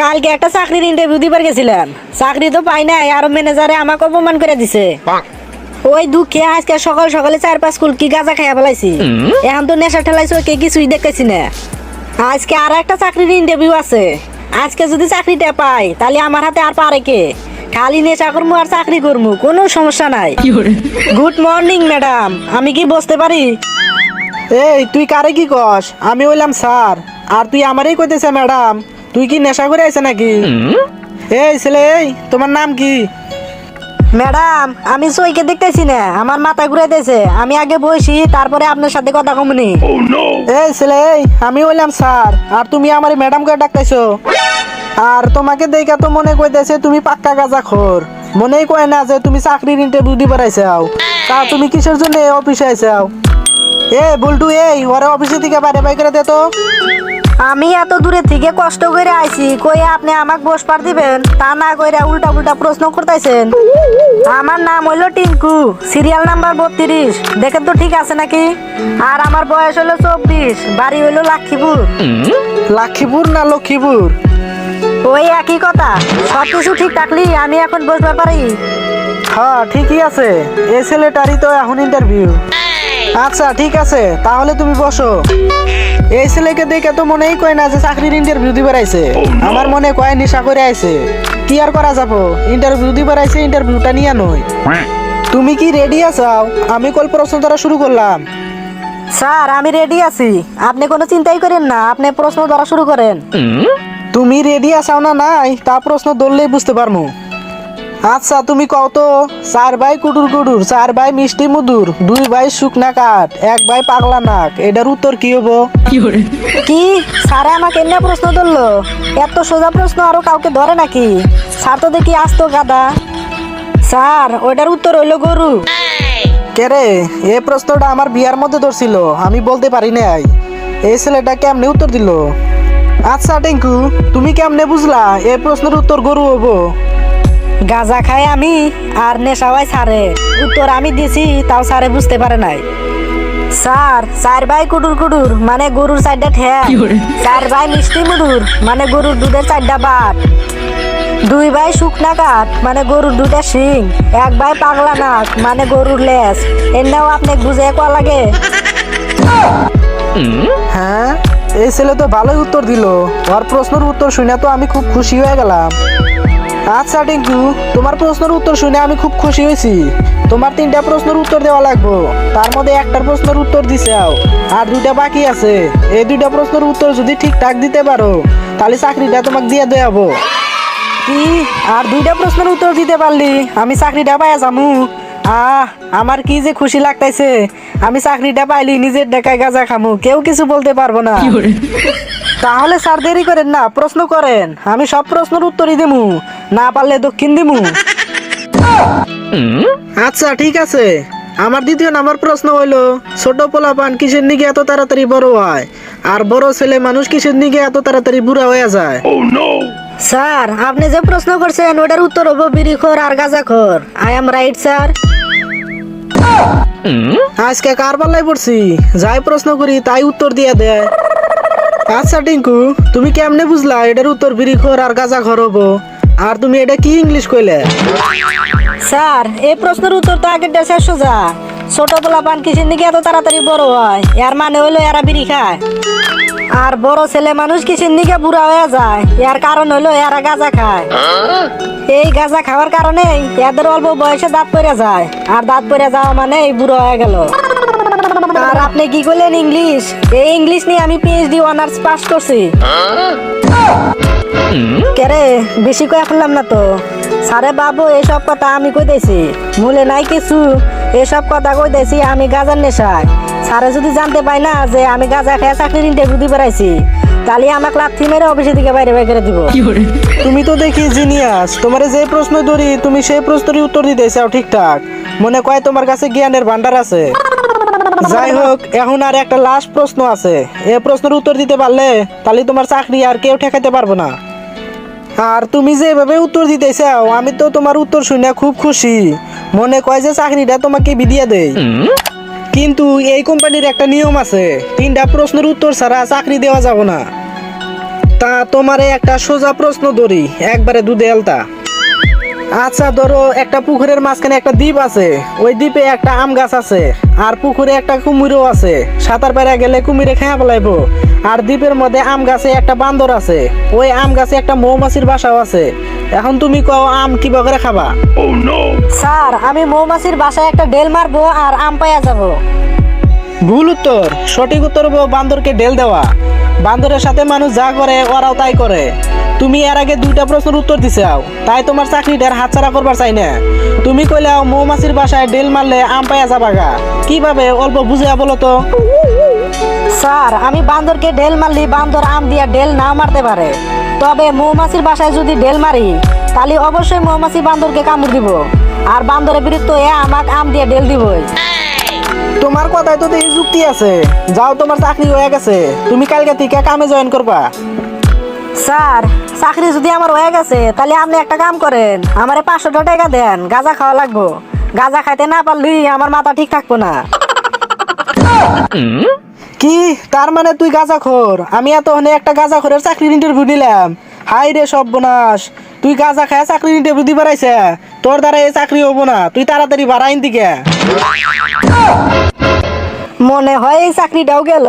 কালকে একটা চাকরির ইন্টারভিউ দিবার গেছিলাম। চাকরি তো পাই নাই আর ম্যানেজারে আমাকে অপমান করে দিছে। ওই দুঃখে আজকে সকাল সকালে চার পাঁচ কুল কি গাঁজা খাইয়া ফেলাইছি। এখন তো নেশা ঠেলাইছে ওকে কিছুই দেখতেছি না। আজকে আর একটা চাকরির ইন্টারভিউ আছে। আজকে যদি চাকরিটা পাই তাহলে আমার হাতে আর পারে কে? খালি নেশা করব আর চাকরি করব কোনো সমস্যা নাই। গুড মর্নিং ম্যাডাম আমি কি বসতে পারি? এই তুই কারে কি কস? আমি হইলাম স্যার আর তুই আমারই কইতেছে ম্যাডাম তুই কি নেশা করে আইছে নাকি? এই ছেলে এই তোমার নাম কি? ম্যাডাম আমি সইকে দেখতেছি না আমার মাথা ঘুরাইতেছে আমি আগে বসি তারপরে আপনার সাথে কথা কমনি। এই ছেলে এই আমি হইলাম স্যার আর তুমি আমার ম্যাডাম করে ডাকতেছো। আর তোমাকে দেখা তো মনে কইতেছে তুমি পাক্কা গাজা খোর। মনেই কয় না যে তুমি চাকরির ইন্টারভিউ দিবার আইসাও তা তুমি কিসের জন্য এই অফিসে আইসাও এ বল্টু এই ওরা অফিসে থেকে বাইরে বাই করে দে তো। আমি এত দূরে থেকে কষ্ট করে আইছি কই আপনি আমাকে বসবার দিবেন? তা না কইরা উল্টা উল্টা প্রশ্ন করতেছেন আমার নাম হইল টিঙ্কু সিরিয়াল নাম্বার বত্রিশ। দেখেন তো ঠিক আছে নাকি? আর আমার বয়স হলো চব্বিশ বাড়ি হইল লাক্ষীপুর। লাক্ষীপুর না লক্ষ্মীপুর ওই একই কথা সব কিছু ঠিক থাকলি আমি এখন বসবার পারি। হ্যাঁ ঠিকই আছে। এই ছেলেটারই তো এখন ইন্টারভিউ আচ্ছা ঠিক আছে। তাহলে তুমি বসো। এই ছেলেকে দেখে তো মনেই কয় না যে চাকরির ইন্টারভিউ দিবার আইছে। আমার মনে কয় নেশা করে আইছে। কি আর করা যাব? ইন্টারভিউ দিবার আইছে ইন্টারভিউটা নিয়ে নয়। তুমি কি রেডি আছাও? আমি কল প্রশ্ন ধরা শুরু করলাম। স্যার আমি রেডি আছি। আপনি কোনো চিন্তাই করেন না আপনি প্রশ্ন ধরা শুরু করেন। তুমি রেডি আছাও না নাই তা প্রশ্ন ধরলেই বুঝতে পারমু। আচ্ছা তুমি কও তো চার ভাই কুটুর কুটুর চার ভাই মিষ্টি মধুর দুই ভাই শুকনা কাঠ এক ভাই পাগলা নাক এটার উত্তর কি হব? কি স্যারে আমাকে এমনি প্রশ্ন ধরলো? এত সোজা প্রশ্ন আরও কাউকে ধরে নাকি? স্যার তো দেখি আসতো গাদা স্যার ওইটার উত্তর হইল গরু। কেরে এই প্রশ্নটা আমার বিয়ার মধ্যে ধরছিল আমি বলতে পারি নাই। এই ছেলেটা কেমনে উত্তর দিল? আচ্ছা টেঙ্কু তুমি কেমনে বুঝলা এ প্রশ্নের উত্তর গরু হব? গাঁজা খাই আমি আর নেশাওয়াই সারে উত্তর আমি দিছি তাও সারে বুঝতে পারে নাই। স্যার চার ভাই কুটুর কুডুর মানে গরুর চারটা ঠ্যাং চার ভাই মিষ্টি মধুর মানে গরুর দুধের চারটা বাট। দুই ভাই শুকনা কাঠ মানে গরুর দুটা শিং। এক ভাই পাগলা নাক মানে গরুর লেজ। এনাও আপনি বুঝে কোয়া লাগে? হ্যাঁ এই ছেলে তো ভালোই উত্তর দিল। ওর প্রশ্নের উত্তর শুনে তো আমি খুব খুশি হয়ে গেলাম। আচ্ছা টিঙ্কু তোমার প্রশ্নের উত্তর শুনে আমি খুব খুশি হয়েছি। তোমার তিনটা প্রশ্নের উত্তর দেওয়া লাগবো। তার মধ্যে একটার প্রশ্নের উত্তর দিছাও আর দুইটা বাকি আছে। এই দুইটা প্রশ্নের উত্তর যদি ঠিকঠাক দিতে পারো তাহলে চাকরিটা তোমাকে দিয়ে দেওয়াবো কি? আর দুইটা প্রশ্নের উত্তর দিতে পারলি আমি চাকরিটা পাইয়া যামু। আহ আমার কি যে খুশি লাগতাইছে। আমি চাকরিটা পাইলি নিজের ডেকায় গাজা খামু। কেউ কিছু বলতে পারব না। তাহলে স্যার দেরি করেন না প্রশ্ন করেন। আমি সব প্রশ্নের উত্তরই দিমু। না পারলে দক্ষিণ দিমু। আচ্ছা ঠিক আছে। আমার দ্বিতীয় নাম্বার প্রশ্ন হইল ছোট পোলাপান কিসের নিকে এত তাড়াতাড়ি বড় হয়? আর বড় ছেলে মানুষ কিসের নিকে এত তাড়াতাড়ি বুড়া হয়ে যায়? স্যার আপনি যে প্রশ্ন করছেন ওটার উত্তর হব বিড়িখোর আর গাঁজাখোর। I am right sir. আজকে কার পাল্লাই পড়ছি? যাই প্রশ্ন করি তাই উত্তর দিয়ে দেয় আচ্ছা টিঙ্কু তুমি কেমনে বুঝলা এটার উত্তর বিড়িখোর আর গাঁজা ঘর হব আর তুমি এটা কি ইংলিশ কইলে? স্যার, এই প্রশ্নের উত্তর তো আগের শেষ সোজা। ছোট পোলাপান কিসের দিকে এত তাড়াতাড়ি বড় হয়, এর মানে হইল এরা বিড়ি খায়। আর বড় ছেলে মানুষ কিসের দিকে বুড়া হয়ে যায়, এর কারণ হইল এরা গাঁজা খায়। এই গাঁজা খাওয়ার কারণে এদের অল্প বয়সে দাঁত পড়ে যায়, আর দাঁত পড়ে যাওয়া মানে এই বুড়ো হয়ে গেল। আর আপনি কি করলেন ইংলিশ এই ইংলিশ নিয়ে আমি পিএইচডি অনার্স পাস করছি। কেরে বেশি কয়ে ফেললাম না তো? সারে বাবু এসব কথা আমি কইতেছি। মূলে নাই কিছু। এসব কথা কইতেছি আমি গাজার নেশায়। স্যারে যদি জানতে পাই না যে আমি গাজা খেয়ে চাকরির ইন্টারভিউ দিয়ে বেড়াইছি তাহলে আমাকে লাথি মেরে অফিসে দিকে বাইরে বাইরে করে দিব। তুমি তো দেখি জিনিয়াস তোমার যে প্রশ্ন ধরি তুমি সেই প্রশ্নেরই উত্তর দিতে চাও ঠিকঠাক। মনে কয় তোমার কাছে জ্ঞানের ভান্ডার আছে? যাই হোক এখন আর একটা লাস্ট প্রশ্ন আছে। এ প্রশ্নের উত্তর দিতে পারলে তাহলে তোমার চাকরি আর কেউ ঠেকাতে পারব না। আর তুমি যেভাবে উত্তর দিতে চাও আমি তো তোমার উত্তর শুনে খুব খুশি। মনে কয় যে চাকরিটা তোমাকে বিদিয়ে দেই কিন্তু এই কোম্পানির একটা নিয়ম আছে তিনটা প্রশ্নের উত্তর ছাড়া চাকরি দেওয়া যাব না। তা তোমারে একটা সোজা প্রশ্ন ধরি একবারে দুধে এলতা আচ্ছা ধরো একটা পুকুরের মাঝখানে একটা দ্বীপ আছে। ওই দ্বীপে একটা আম গাছ আছে আর পুকুরে একটা কুমিরও আছে। সাঁতার পেরা গেলে কুমিরে খেয়া ফেলাইবো। আর দ্বীপের মধ্যে আম গাছে একটা বান্দর আছে। ওই আম গাছে একটা মৌমাছির বাসাও আছে। এখন তুমি কও আম কীভাবে করে খাবা? স্যার আমি মৌমাছির বাসায় একটা ডেল মারবো আর আম পাইয়া যাব। ভুল উত্তর। সঠিক উত্তর হলো বান্দরকে ডেল দেওয়া। বান্দরের সাথে মানুষ যা করে, ওরাও তাই করে। তুমি এর আগে দুইটা প্রশ্নের উত্তর দিছাও তাই তোমার চাকরিটার হাতছাড়া করবার চাই না। তুমি কইলাও মৌমাছির বাসায় ডেল মারলে আম পাইয়া যাবাগা কীভাবে? অল্প বুঝিয়া বলো তো। স্যার, আমি বান্দরকে ডেল মারলি বান্দর আম দিয়া ডেল না মারতে পারে। তবে মৌমাছির বাসায় যদি ডেল মারি, তাহলে অবশ্যই মৌমাছি বান্দরকে কামড় দিব। আর বান্দরের বিরুদ্ধে আমাকে আম দিয়ে ডেল দিবই। তোমার কথায় তো এই যুক্তি আছে। যাও তোমার চাকরি হয়ে গেছে। তুমি কালকে থেকে কামে জয়েন করবা। স্যার চাকরি যদি আমার হয়ে গেছে তাহলে আপনি একটা কাম করেন। আমারে পাঁচশো টাকা দেন গাঁজা খাওয়া লাগবো। গাঁজা খাইতে না পারলি আমার মাথা ঠিক থাকব না। কি? তার মানে তুই গাঁজা খোর? আমি এত একটা গাঁজা খোরের চাকরির ইন্টারভিউ দিলাম হাই রে সব বোনাস তুই গাঁজা খায়, চাকরি ইন্টারভিউ বুদ্ধি বাড়াইছে। তোর দ্বারা এই চাকরি হব না, তুই তাড়াতাড়ি বাড়াইন দিকে। মনে হয় এই চাকরিটাও গেল।